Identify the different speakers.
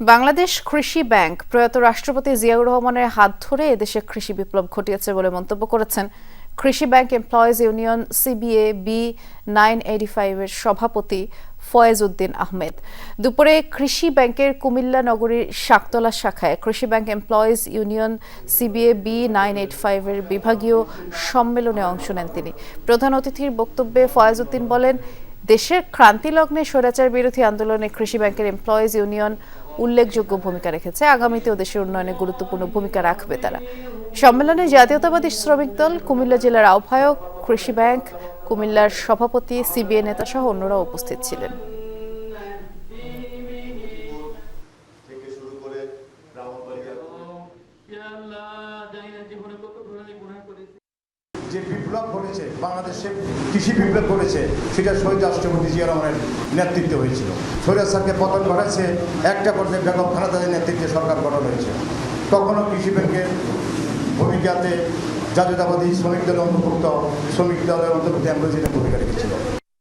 Speaker 1: বাংলাদেশ কৃষি ব্যাংক প্রয়াত রাষ্ট্রপতি জিয়াউর রহমানের হাত ধরে এদেশে কৃষি বিপ্লব ঘটিয়েছে বলে মন্তব্য করেছেন কৃষি bank employees union CBA B nine eighty ফাইভের সভাপতি ফয়েজ উদ্দিন আহমেদ। দুপুরে কৃষি ব্যাংকের কুমিল্লা নগরীর শাকতলা শাখায় কৃষি bank employees union CBA B nine eight ফাইভের বিভাগীয় সম্মেলনে অংশ নেন তিনি। প্রধান অতিথির বক্তব্যে ফয়েজ উদ্দিন বলেন দেশের ক্রান্তি লগ্নে স্বৈরাচার বিরোধী আন্দোলনে কৃষি ব্যাংকের এমপ্লয়িজ ইউনিয়ন উল্লেখযোগ্য ভূমিকা রেখেছে। আগামীতেও দেশের উন্নয়নে গুরুত্বপূর্ণ ভূমিকা রাখবে তারা। সম্মেলনে জাতীয়তাবাদী শ্রমিক দল কুমিল্লা জেলার আহ্বায়ক কৃষি ব্যাংক কুমিল্লার সভাপতি সিবিএ নেতা সহ অন্যরা উপস্থিত ছিলেন।
Speaker 2: থেকে শুরু করে ব্রাহ্মণবাড়িয়া
Speaker 3: যে বিপ্লব ঘটেছে, বাংলাদেশে কৃষি বিপ্লব ঘটেছে, সেটা শহীদ রাষ্ট্রপতি জিয়া রহমানের নেতৃত্বে হয়েছিল। শহীদ স্যারকে পতন ঘটাচ্ছে, একটা পর্যায়ে বেগম খালেদাদের নেতৃত্বে সরকার গঠন হয়েছে। তখনও কৃষি ব্যাংকের ভূমিকাতে জাতীয়তাবাদী শ্রমিক দলের অন্তর্ভুক্ত, শ্রমিক দলের অন্তর্ভুক্ত অ্যাম্বুলেন্সের ভূমিকা রেখেছিল।